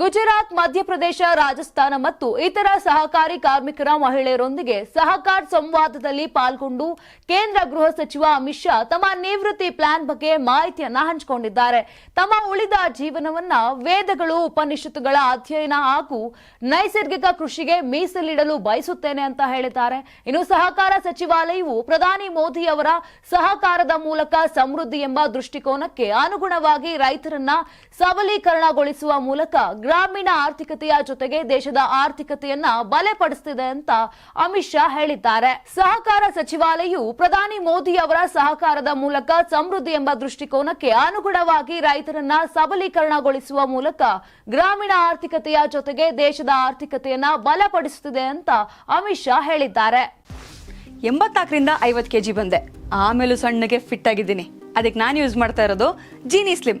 ಗುಜರಾತ್, ಮಧ್ಯಪ್ರದೇಶ, ರಾಜಸ್ಥಾನ ಮತ್ತು ಇತರ ಸಹಕಾರಿ ಕಾರ್ಮಿಕರ ಮಹಿಳೆಯರೊಂದಿಗೆ ಸಹಕಾರ ಸಂವಾದದಲ್ಲಿ ಪಾಲ್ಗೊಂಡು ಕೇಂದ್ರ ಗೃಹ ಸಚಿವ ಅಮಿತ್ ಶಾ ತಮ್ಮ ನಿವೃತ್ತಿ ಪ್ಲಾನ್ ಬಗ್ಗೆ ಮಾಹಿತಿಯನ್ನ ಹಂಚಿಕೊಂಡಿದ್ದಾರೆ. ತಮ್ಮ ಉಳಿದ ಜೀವನವನ್ನ ವೇದಗಳು, ಉಪನಿಷತ್ತುಗಳ ಅಧ್ಯಯನ ಹಾಗೂ ನೈಸರ್ಗಿಕ ಕೃಷಿಗೆ ಮೀಸಲಿಡಲು ಬಯಸುತ್ತೇನೆ ಅಂತ ಹೇಳಿದ್ದಾರೆ. ಇನ್ನು ಸಹಕಾರ ಸಚಿವಾಲಯವು ಪ್ರಧಾನಿ ಮೋದಿ ಅವರ ಸಹಕಾರದ ಮೂಲಕ ಸಮೃದ್ಧಿ ಎಂಬ ದೃಷ್ಟಿಕೋನಕ್ಕೆ ಅನುಗುಣವಾಗಿ ರೈತರನ್ನ ಸಬಲೀಕರಣಗೊಳಿಸುವ ಮೂಲಕ ಗ್ರಾಮೀಣ ಆರ್ಥಿಕತೆಯ ಜೊತೆಗೆ ದೇಶದ ಆರ್ಥಿಕತೆಯನ್ನ ಬಲಪಡಿಸುತ್ತಿದೆ ಅಂತ ಅಮಿತ್ ಶಾ ಹೇಳಿದ್ದಾರೆ. ಸಹಕಾರ ಸಚಿವಾಲಯವು ಪ್ರಧಾನಿ ಮೋದಿ ಅವರ ಸಹಕಾರದ ಮೂಲಕ ಸಮೃದ್ಧಿ ಎಂಬ ದೃಷ್ಟಿಕೋನಕ್ಕೆ ಅನುಗುಣವಾಗಿ ರೈತರನ್ನ ಸಬಲೀಕರಣಗೊಳಿಸುವ ಮೂಲಕ ಗ್ರಾಮೀಣ ಆರ್ಥಿಕತೆಯ ಜೊತೆಗೆ ದೇಶದ ಆರ್ಥಿಕತೆಯನ್ನ ಬಲಪಡಿಸುತ್ತಿದೆ ಅಂತ ಅಮಿತ್ ಶಾ ಹೇಳಿದ್ದಾರೆ. ಎಂಬತ್ತಾಕರಿಂದ ಐವತ್ತು ಕೆ ಜಿ ಬಂದೆ. ಆಮೇಲೂ ಸಣ್ಣಗೆ ಫಿಟ್ ಆಗಿದ್ದೀನಿ. ಅದಕ್ಕೆ ನಾನು ಯೂಸ್ ಮಾಡ್ತಾ ಇರೋದು ಜೀನಿ ಸ್ಲಿಮ್